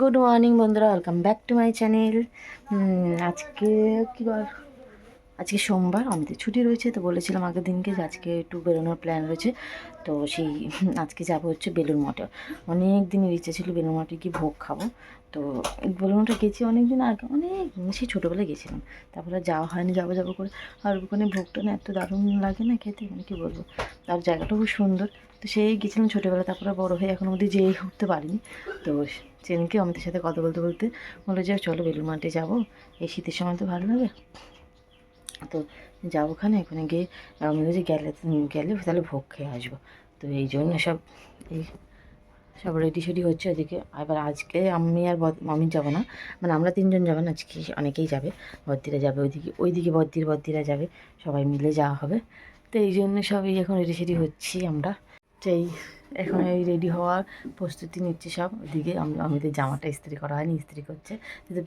Good morning বন্ধুরা, welcome back to my channel. আজকে কী বার? আজকে সোমবার, আমাদের ছুটি রয়েছে, তো বলেছিলাম আগের দিনকে যে আজকে একটু বেরোনোর প্ল্যান রয়েছে। তো সেই আজকে যাব হচ্ছে বেলুর মঠে। অনেক দিনের ইচ্ছে ছিল বেলুর মঠে গিয়ে ভোগ খাব। তো বেলুর মঠে গেছি অনেক দিন আগে, অনেক সেই ছোটোবেলায় গেছিলাম। তারপরে যাওয়া হয়নি, যাব যাব করে। আর ওখানে ভোগটা না এত দারুণ লাগে না খেতে মানে কী বলব? আর জায়গাটা খুব সুন্দর। তো সেই গেছিলাম ছোটোবেলা তারপরে বড় হয়ে এখন অবধি যেয়ে উঠতে পারিনি। তো সেদিনকে আমাদের সাথে কথা বলতে বলতে বলল যে, চলো বেলুর মাঠে যাব। এই শীতের সময় তো ভালো লাগে। তো যাব ওখানে ওখানে গিয়ে আমি যে গেলে গেলে তাহলে ভোগ খেয়ে আসব। তো এই জন্য সব, এই সব রেডি সেডি হচ্ছে ওদিকে। এবার আজকে আমি আর আমি যাব না। মানে আমরা তিনজন যাব না, আজকে অনেকেই যাবে। বদ্দিরা যাবে ওইদিকে ওইদিকে বদ্দির বদ্দিরা যাবে। সবাই মিলে যাওয়া হবে। তো এই জন্য সবই এখন রেডি সেডি হচ্ছি আমরা। এই এখন এই রেডি হওয়ার প্রস্তুতি নিচ্ছি সব। ওদিকে আমি আমাদের জামাটা ইস্ত্রি করা হয়নি, ইস্ত্রি করছে।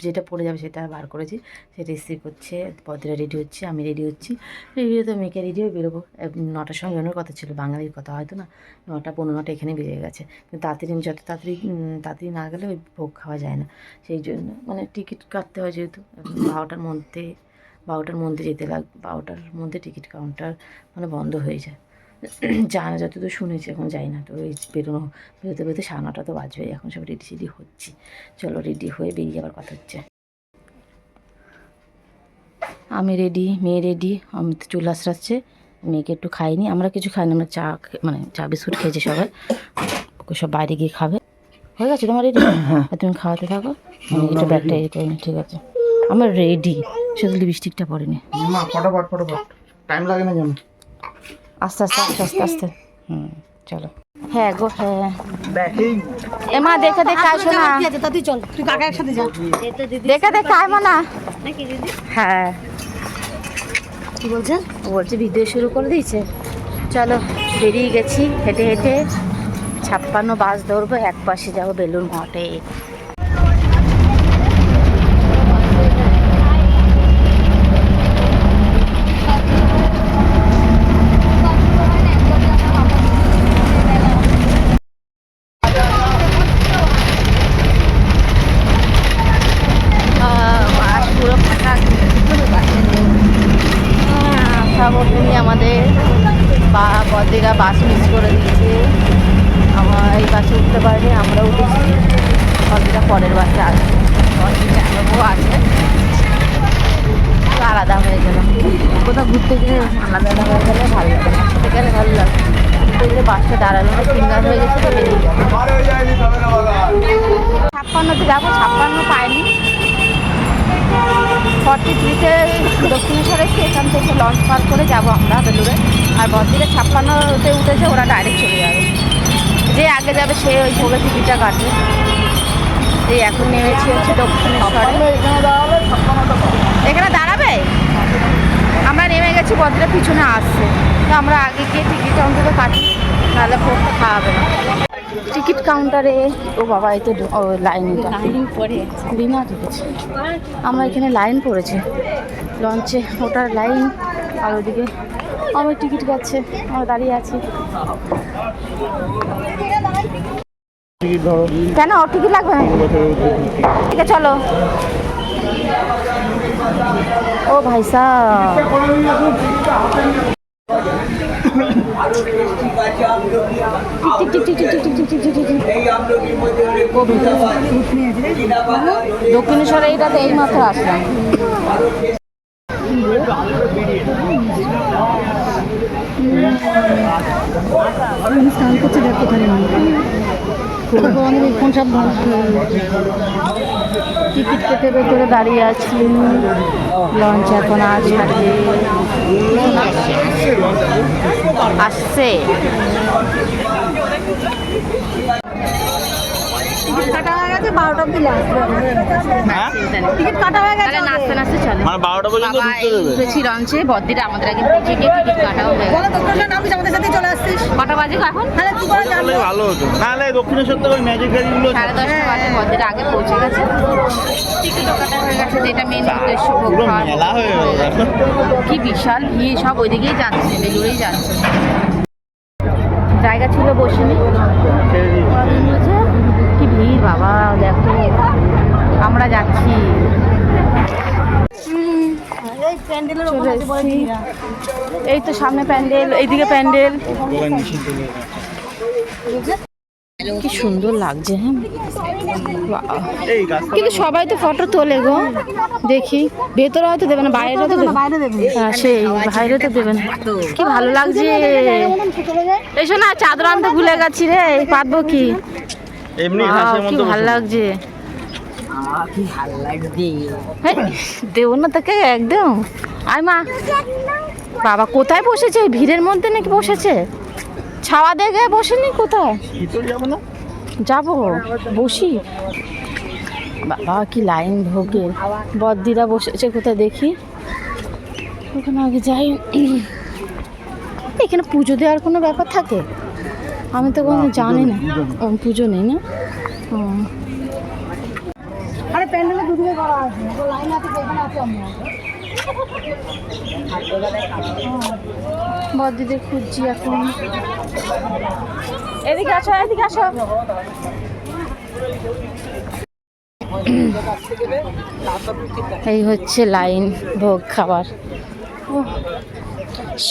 যেটা পরে যাবে সেটা বার করেছি। সেটা ইস্ত্রি করছে পদ্রা রেডি হচ্ছে, আমি রেডি হচ্ছি। রেডি হতে মেয়েকে রেডি হয়ে বেরোবো। নটার সময় বেরোনোর কথা ছিল, বাঙালির কথা হয়তো না। নটা পনেরো নটা এখানে বেরিয়ে গেছে। কিন্তু তাড়াতাড়ি যত তাড়াতাড়ি তাড়াতাড়ি না গেলে ওই ভোগ খাওয়া যায় না। সেই জন্য মানে টিকিট কাটতে হয় যেহেতু। বারোটার মধ্যে বারোটার মধ্যে যেতে লাগ বারোটার মধ্যে টিকিট কাউন্টার মানে বন্ধ হয়ে যায়। জানা যতদূর শুনেছি এখন যাই না তো এই বেরোনো বেরোতে বেরোতে সাড়ে নটা তো বাজবে এখন সব রেডি সেডি হচ্ছি। চলো রেডি হয়ে বেরিয়ে যাবার কথা হচ্ছে। আমি রেডি মেয়ে রেডি আমি তো চুল আসরাচ্ছে মেয়েকে একটু খাইনি আমরা কিছু খাইনি আমরা চা মানে চা বিস্কুট খেয়েছি সবাই ওকে সব বাইরে গিয়ে খাবে। হয়ে গেছে তোমার রেডি তুমি খাওয়াতে থাকো আমি একটু ব্যাগটা রেডি করে ঠিক আছে। আমার রেডি শুধু লিপস্টিকটা পরিনি। মা ফটাফট ফটাফট। টাইম লাগে না যেন। আস্তে আস্তে আস্তে আস্তে আস্তে। হুম চলো। হ্যাঁ গো হ্যাঁ মা দেখে দেখে আসো না। তুই চল তুই কাকা একসাথে যা। দেখে দেখে আইবো না। হ্যাঁ। কি বলছেন ও বলছে ভিডিও শুরু করে দিয়েছে। চলো বেরিয়ে গেছি হেঁটে হেঁটে। ছাপ্পান্ন বাস ধরবো এক পাশে যাব বেলুর মঠে আহ, বাস পুরো ফাঁকা কোনো বাসে নেই সব আমাদের বা বদিরা বাস মিস করে দিয়েছে। আমার এই বাসে উঠতে পারিনি আমরা উঠেছি। বদিরা পরের বাসে আসবে। বদিরা আছে। আলাদা হয়ে গেলাম। কোথাও ঘুরতে গেলে আলাদা আলাদা হয়ে গেলে ভালো লাগে সেখানে ভালো লাগে। ঘুরতে গেলে বাসটা দাঁড়াল না, সিঙ্গার হয়ে গেছে তো বেরিয়ে গেল যাব, ছাপ্পান্ন পাইনি। ফর্টি থ্রিতে দক্ষিণেশ্বর এখান থেকে লঞ্চ পার করে যাব আমরা বেলুড়ে। আর বদ্দিকে ছাপ্পান্নতে উঠেছে ওরা ডাইরেক্ট চলে যাবে। যে আগে যাবে সে ওই ভোগের টিকিটটা কাটবে। এই এখন নেমেছি হচ্ছে দক্ষিণেশ্বরে। এখানে দাঁড়াবে আমরা নেমে গেছি বদ্রিটা পিছনে আসছে। তো আমরা আগে গিয়ে টিকিটটা অন্তত কাটি নাহলে ভোগটা খাওয়াবে না। টিকিট কাউন্টারে ও বাবা এতে ও লাইন এটা। লাইন পরে বিনা ঢুকেছে আমরা এখানে লাইন পড়েছে। লঞ্চে ওটার লাইন আর ওদিকে আমার টিকিট কাটছে আমরা দাঁড়িয়ে আছি। কেন ওর টিকিট লাগবে? ঠিক আছে চলো। ও ভাই সাহ। দক্ষিণেশ্বরে এইটাতে এই মাত্র আসলাম। স্নান করছে দেখো অনেক কোন সব টিকিট কেটে ভেতরে দাঁড়িয়ে আছি। লঞ্চ এখন আছে ছাড়বে আসছে টাকা গেছে বারোটা অব্দি হ্যাঁ? টিকিট কাটা হয়ে গেছে নাচতে নাচতে চলো। মানে বারোটা পর্যন্ত উঠেছি লঞ্চে বদ্দিরা আমাদের আগে গিয়ে টিকিট কাটাও হয়ে গেছে। তো প্রশ্ন নাম আমাদের সাথে চলে আসছিস কটা বাজে এখন? তাহলে কি করে জানব ভালো হতো। নাহলে দক্ষিণেশ্বর থেকে ওই ম্যাজিক গাড়িগুলো সাড়ে দশটা বাজে বদ্দিরা আগে পৌঁছে গেছে। টিকিটও কাটা হয়ে গেছে যেটা মেন উদ্দেশ্য মেলা হয়ে গেল কি বিশাল ভিড় সব ওইদিকেই যাচ্ছে বেলুড়েই যাচ্ছে। জায়গা ছিল বসিনি? বাবা দেখো আমরা যাচ্ছি। এই তো সামনে প্যান্ডেল এইদিকে প্যান্ডেল। কি সুন্দর লাগছে হ্যাঁ? কিন্তু সবাই তো ফটো তোলে গো। দেখি ভেতরে হয়তো দেবে না বাইরে তো দেবে। হ্যাঁ সেই বাইরে তো দেবে না। কি ভালো লাগছে। এসো না চাদর আনতে ভুলে গেছি রে পারব কি? এমনি Wow, ঘাসের কি মধ্যে ভালো বসে। লাগছে। দেবো না তাকে একদম। আয় মা। বাবা কোথায় বসেছে? ভিড়ের মধ্যে নাকি বসেছে? ছাওয়া দেখে বসেনি কোথায়? যাব না? যাব বসি। বাবা কি লাইন ভোগের বদ্দিরা বসেছে কোথায় দেখি? ওখানে আগে যাই। এখানে পুজো দেওয়ার কোনো ব্যাপার থাকে? আমি তো কোনো জানি না। ও পুজো নেই না? ও, আরে প্যান্ডেলে দুদিকে করা আছে। ও লাইন আছে এখানে আছে আমরা। বদ্দিদের খুঁজছি এখন। এদিকে আসো এদিকে আসো। এই হচ্ছে লাইন ভোগ খাবার।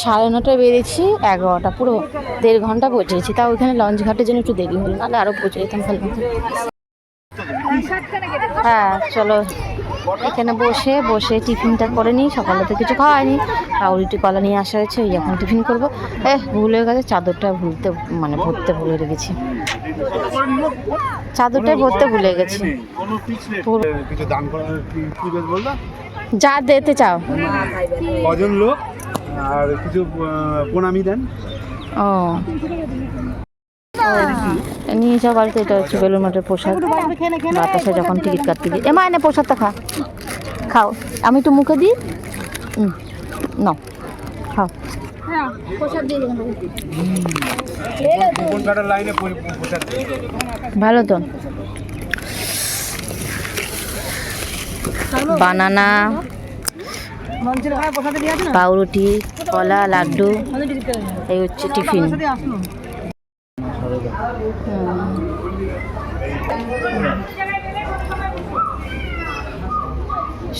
সাড়ে নটায় বেরিয়েছি এগারোটা পুরো দেড় ঘণ্টা পৌঁছেছি। তাও ওইখানে লঞ্চ ঘাটের জন্য একটু দেরি হলো নাহলে আরও পৌঁছে যেতাম ভালো। হ্যাঁ চলো। এখানে বসে বসে টিফিনটা করে নিই সকালে তো কিছু খাওয়াইনি। পাউরুটি কলা নিয়ে আসা হয়েছে ওই এখন টিফিন করব। এ ভুল হয়ে গেছে চাদরটা ভুলতে মানে ভরতে ভুলে রেখেছি চাদরটাই ভরতে ভুলে গেছি। যা দিতে চাও। কজন লোক? আর কিছু প্রণামী দেন। ও। নিয়ে যাও বাড়িতে, এটা হচ্ছে বেলুর মাঠের প্রসাদ। বাতাসে যখন টিকিট কাটতে গিয়ে এমা এনে প্রসাদটা খা। খাও। আমি একটু মুখে দিই। নাও। খাও? ভালো তো। বানানা মঞ্চের ওখানে প্রসাদ দিয়ে আছে না পাউরুটি কলা লাড্ডু। এই হচ্ছে টিফিন।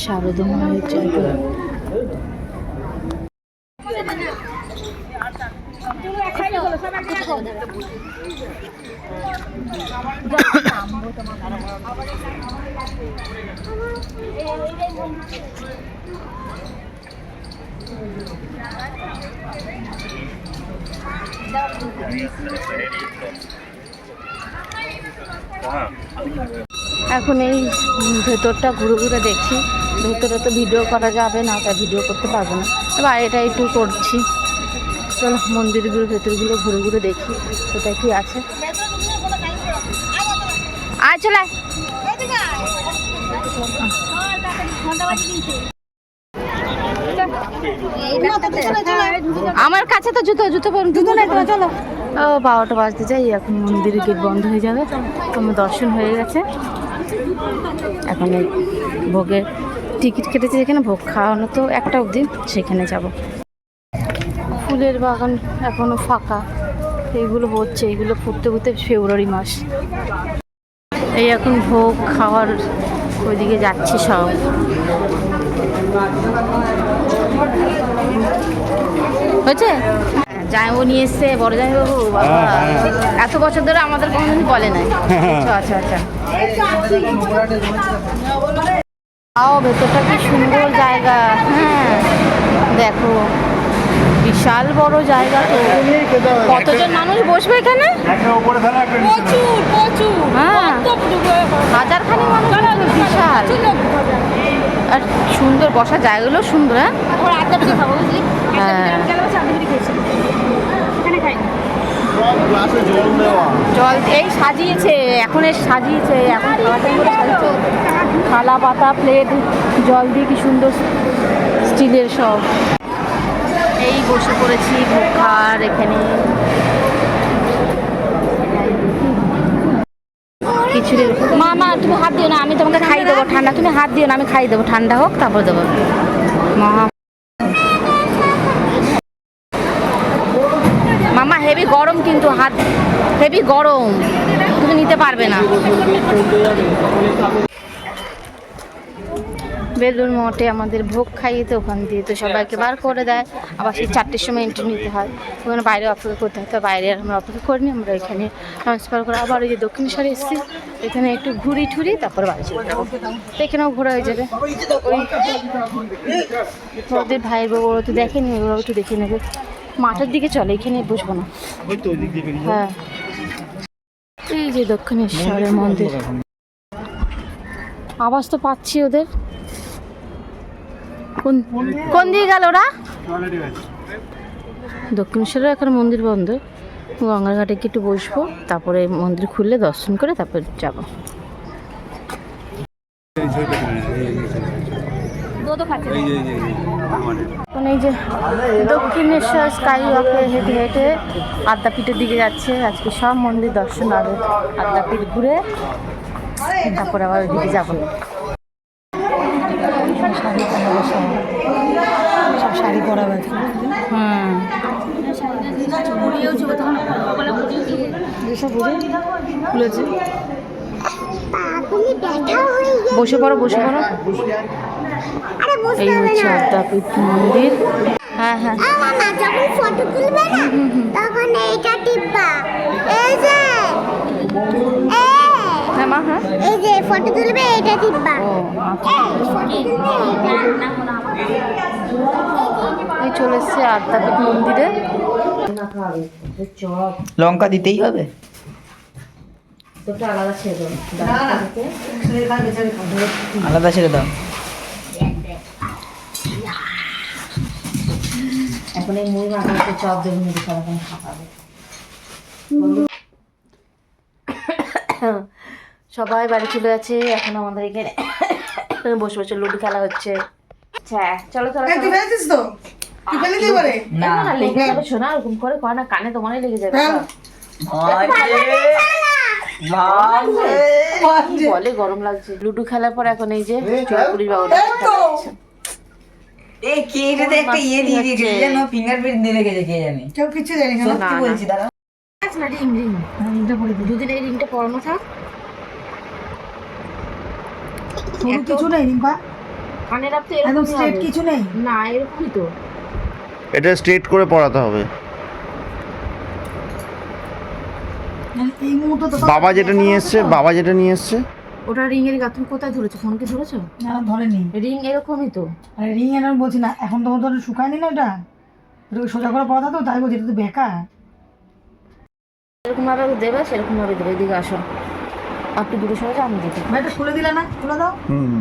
শারদা এখন এই ভেতরটা ঘুরে ঘুরে দেখছি। ভেতরে তো ভিডিও করা যাবে না, তাই ভিডিও করতে পারব না। বাইরেটা একটু করছি। চলো, মন্দিরগুলো, ভেতরগুলো ঘুরে ঘুরে দেখি, কোথায় কি আছে। আয়, চলে। আমার কাছে তো জুতো জুতো জুতো নেই তো চলো। ও বারোটা বাজতে যাই এখন মন্দিরের গেট বন্ধ হয়ে যাবে। তোমার দর্শন হয়ে গেছে। এখন এই ভোগের টিকিট কেটেছে যেখানে ভোগ খাওয়ানো তো একটা অবধি সেখানে যাব। ফুলের বাগান এখনও ফাঁকা। এইগুলো হচ্ছে এইগুলো ফুটতে ফুটতে ফেব্রুয়ারি মাস। এই এখন ভোগ খাওয়ার ওইদিকে যাচ্ছি সব। হয়েছে? জামাইবাবু নিয়ে এসছে বড় জামাইবাবু বাবা। এত বছর ধরে আমাদের কোনোদিন বলে নাই। আচ্ছা আচ্ছা আচ্ছা। তাও ভেতরটা কি সুন্দর জায়গা। হ্যাঁ দেখো বিশাল বড় জায়গা তো। কতজন মানুষ বসবে এখানে? হ্যাঁ। হাজার খানি মানুষ বিশাল। আর সুন্দর বসার জায়গাগুলো সুন্দর হ্যাঁ? হ্যাঁ। বসে জল এই সাজিয়েছে এখন এ সাজিয়েছে এখন সাজিয়েছে। থালা পাতা প্লেট জল দিয়ে কি সুন্দর স্টিলের সব। এই বসে পড়েছি ভোগ খাওয়ার এখানে। কিছু মা মা, তুমি হাত দিও না, আমি তোমাকে খাই দেবো ঠান্ডা। তুমি হাত দিও না, আমি খাই দেবো, ঠান্ডা হোক, তারপর দেবো। মহা মামা, হেভি গরম কিন্তু হাত, হেভি গরম। তুমি নিতে পারবে না। বেলুর মঠে আমাদের ভোগ খাইয়ে তো ওখান দিয়ে তো সবাইকে বার করে দেয়। আবার সেই চারটের সময় এন্ট্রি নিতে হয়। ওখানে বাইরে অপেক্ষা করতে হয় তো বাইরে আর আমরা অপেক্ষা করিনি আমরা এখানে ট্রান্সফার করে আবার ওই যে দক্ষিণেশ্বরে এসেছি। এখানে একটু ঘুরি ঠুরি তারপর বাড়ি চলে যাব। তো এখানেও ঘোরা হয়ে যাবে। ওই ওদের ভাইয়ের বউ তো দেখেনি ওরাও একটু দেখে নেবে। মাঠের দিকে চলে এখানে বসবো না। হ্যাঁ। এই যে দক্ষিণেশ্বরের মন্দির। আওয়াজ তো পাচ্ছি ওদের। কোন কোন দিকে গেল ওরা? দক্ষিণেশ্বরের এখন মন্দির বন্ধ। গঙ্গার ঘাটে গিয়ে একটু বসবো তারপরে মন্দির খুললে দর্শন করে তারপর যাব। এই ছবিটা তুলে নে, এই- যে দক্ষিণেশ্বর স্কাই ওয়াকে হেঁটে হেঁটে আদ্যাপীঠের দিকে যাচ্ছে। আজকে সব মন্দির দর্শন হবে আদ্যাপীঠ ঘুরে তারপরে আবার ওইদিকে যাব। সব শাড়ি পরাবে হুম মুড়িয়েও ছিল তখন সকালবেলা মুড়িয়ে খুলেছে। বসে পড়ো বসে পড়ো। এই হচ্ছে আদ্যাপীঠ মন্দির। হ্যাঁ হ্যাঁ। যখন ফটো তুলবে না তখন এইটা টিপবা। এই যে হ্যাঁ মা হ্যাঁ। এই যে ফটো তুলবে এইটা টিপবা। আচ্ছা। এই ফটো তুলবে চলে এসছে আদ্যাপীঠ মন্দিরে। লঙ্কা দিতেই হবে? আলাদা ছেড়ে দেবো আলাদা ছেড়ে দাও। এখন এই মুড়ি মাখাতে চপ দেবো মুড়ি সারাক্ষণ খাওয়াবে সবাই বাড়ি চলে যাচ্ছে এখন আমাদের এখানে বসে বসে লুডু খেলা হচ্ছে। আচ্ছা চলো চলো না। না, লেগে যাবে শোনা করে না কানে তোমারই লেগে যাবে। বলে গরম লাগছে। লুডো খেলার পর এখন এই যে চুরাপুরির বাবুটা এ কে এটাতে একটা ইয়ে দিয়ে দিয়েছে যেন ফিঙ্গারপ্রিন্ট দিয়ে রেখেছে কে জানে। কেউ কিচ্ছু জানি না সত্যি বলছি দাদা রিং রিং রিংটা পরে দুদিন এই রিংটা পরানো থাক কিছু নেই রিম্পা। কানে রাখতে এরকম কিছু নেই। না এরকমই তো। এটা স্ট্রেট করে পড়াতে হবে। মানে এই মুহূর্তে তো বাবা যেটা নিয়ে এসছে বাবা যেটা নিয়ে এসছে। ওটা রিং এর গা তুমি কোথায় ধরেছো? ফোনকে ধরেছো? না ধরেনি। রিং এরকমই তো। আরে রিং এর আমি বলছি না এখন তো তো শুকায়নি না এটা? এটা সোজা করে পড়া তো তাই বলছি এটা তো বেকার। এরকম ভাবে দেবে সেরকম ভাবে দেবে। এদিকে আসো। আপনি দুটো সরে দিতে ভাই এটা খুলে দিলে না? খুলে দাও। হুম।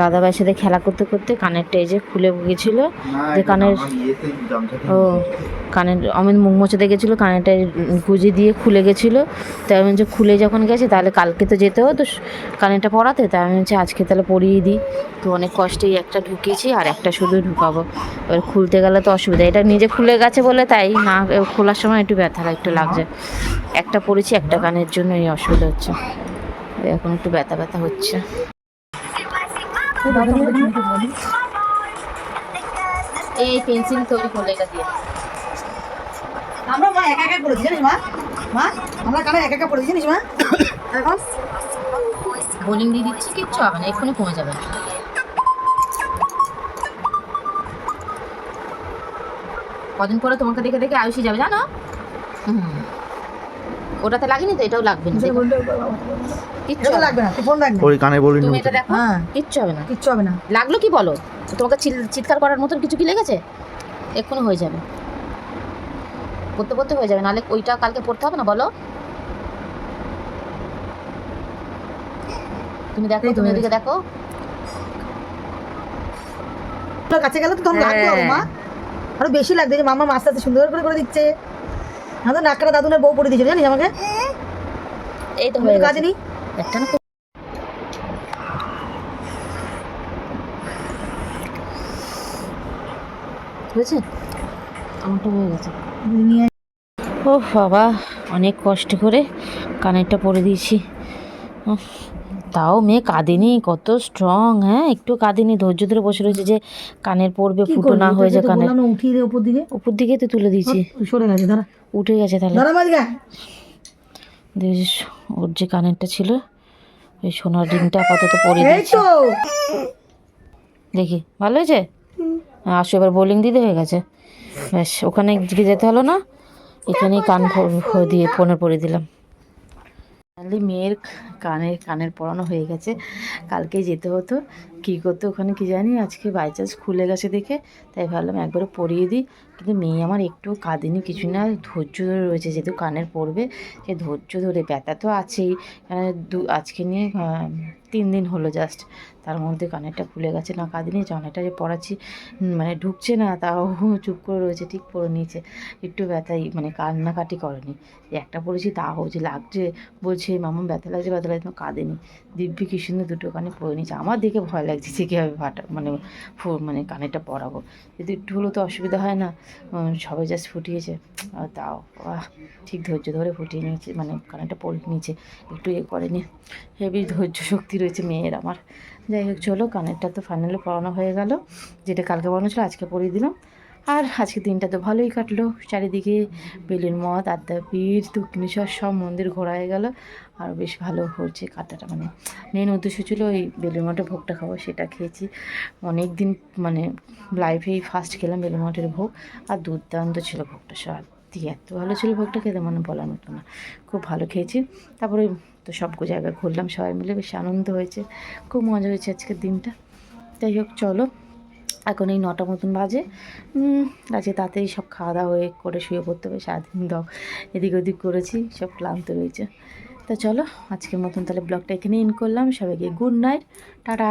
দাদা ভাইয়ের সাথে খেলা করতে করতে কানেরটা এই যে খুলে গেছিল যে কানের ও কানের অমিত মুখ মুছে দেখেছিল কানেরটা গুঁজে দিয়ে খুলে গেছিল তাই আমি যে খুলে যখন গেছে তাহলে কালকে তো যেতে হতো কানেরটা পরাতে? তাই আমি হচ্ছে আজকে তাহলে পরিয়ে দিই। তো অনেক কষ্টেই একটা ঢুকিয়েছি আর একটা শুধু ঢুকাবো। এবার খুলতে গেলে তো অসুবিধা এটা নিজে খুলে গেছে বলে তাই না খোলার সময় একটু ব্যথা একটু লাগছে। একটা পড়েছি একটা কানের জন্য এই অসুবিধা হচ্ছে। এখন একটু ব্যথা ব্যথা হচ্ছে। এই পেন্সিল তৈরি করলে এটা দিয়ে। আমরা মা একা একা করেছি জানিস মা? মা আমরা কানে একা একা পড়েছি জানিস মা? এখন? বোলিং দিয়ে দিচ্ছি কিচ্ছু হবে না এক্ষুনি কমে যাবে। কদিন পরে তোমাকে দেখে দেখে আয়ুষি যাবে জানো? হুম। ওটাতে লাগেনি তো? এটাও লাগবে না কিচ্ছু। লাগবে না তুই ফোন রাখবি ওই কানে বলি তুমি এটা দেখো। হ্যাঁ। কিচ্ছু হবে না। কিচ্ছু হবে না। লাগল কি বলো? তোমাকে চিৎকার করার মতন কিছু কি লেগেছে? এক্ষুনি হয়ে যাবে। পড়তে পড়তে হয়ে যাবে নাহলে ওইটা কালকে পড়তে হবে না বলো। তুমি দেখো তুমি এদিকে দেখো। তোর কাছে গেলে তো তখন লাগবে হ্যাঁ। মা। আরও বেশি লাগবে যে মামা আস্তে আস্তে সুন্দর করে করে দিচ্ছে। আমাদের নাকরা দাদুনের বউ পড়ে দিয়েছিল জানিস আমাকে? এই তো হয়ে নেই? একটা না হয়েছে? আমারটা হয়ে গেছে। ও বাবা অনেক কষ্ট করে কানেরটা পরে দিয়েছি। তাও মেয়ে কাঁদেনি কত স্ট্রং হ্যাঁ একটু কাঁদেনি ধৈর্য ধরে বসে রয়েছে যে কানের পড়বে ফুটো না হয়ে যায় কানের। উপর দিকে। উপর দিকে তো তুলে দিয়েছি। সরে গেছে দাঁড়া। উঠে গেছে তাহলে। ওর যে কানেরটা ছিল ওই সোনার রিংটা আপাতত পরে তো। দেখি ভালো হয়েছে? আসো এবার বোলিং দিতে হয়ে গেছে। ব্যাস ওখানে যেতে হলো না। এখানেই কান দিয়ে ফোনে পরে দিলাম। মেয়ের কানের কানের পরানো হয়ে গেছে। কালকে যেতে হতো। কী করতে ওখানে কি জানি, আজকে বাই চান্স খুলে গেছে দেখে, তাই ভাবলাম একবারে পরিয়ে দিই। কিন্তু মেয়ে আমার একটু কাঁদেনি, কিছু না, ধৈর্য ধরে রয়েছে, যেহেতু কানের পড়বে, সে ধৈর্য ধরে, ব্যথা তো আছেই। কেন দু, আজকে নিয়ে তিন দিন হলো জাস্ট তার মধ্যে কানেরটা খুলে গেছে, না কাঁদিনি জনেটা যে পড়াচ্ছি মানে ঢুকছে না, তাও চুপ করে রয়েছে, ঠিক পড়ে নিয়েছে। একটু ব্যথাই মানে কান্নাকাটি করেনি। একটা পড়েছি, তাও যে লাগছে, বলছে মামা ব্যথা লাগছে ব্যথা লাগছে কাঁদেনি। দিব্যি কি সুন্দর দুটো কানে পরে নিয়েছে। আমার দেখে ভয় লাগছে যে কীভাবে ফাটা মানে মানে কানেরটা পরাবো। যদি একটু হলেও তো অসুবিধা হয় না সবাই জাস্ট ফুটিয়েছে। আর তাও ঠিক ধৈর্য ধরে ফুটিয়ে নিয়েছে মানে কানেরটা পড়ে নিয়েছে। একটু এ করেনি। হেভি ধৈর্য শক্তি রয়েছে মেয়ের আমার। যাই হোক, চলো, কানেরটা তো ফাইনালি পড়ানো হয়ে গেল। যেটা কালকে পরানো ছিল, আজকে পরিয়ে দিলাম। আর আজকে দিনটা তো ভালোই কাটলো। চারিদিকে বেলুর মঠ আদ্যাপীঠ দক্ষিণেশ্বর সব মন্দির ঘোরা হয়ে গেল। আর বেশ ভালো হচ্ছে কাটাটা। মানে মেন উদ্দেশ্য ছিল ওই বেলুর মঠে ভোগটা খাব, সেটা খেয়েছি। অনেক দিন মানে লাইফেই ফার্স্ট খেলাম বেলুর মঠের ভোগ। আর দুর্দান্ত ছিল ভোগটা, সত্যি এত ভালো ছিল ভোগটা খেতে মানে বলার মতো না। খুব ভালো খেয়েছি। তারপরে তো সব জায়গায় ঘুরলাম, সবাই মিলে বেশ আনন্দ হয়েছে। খুব মজা হয়েছে আজকের দিনটা। যাই হোক, চলো। এখন এই নটা মতন বাজে। আজকে তাড়াতাড়ি সব খাওয়া দাওয়া হয়ে করে শুয়ে পড়তে হবে, সারাদিন দাও, এদিক ওদিক করেছি, সব ক্লান্ত রয়েছে। তা চলো, আজকের মতন তাহলে ব্লগটা এখানে ইন করলাম। সবাইকে গুড নাইট টাটা!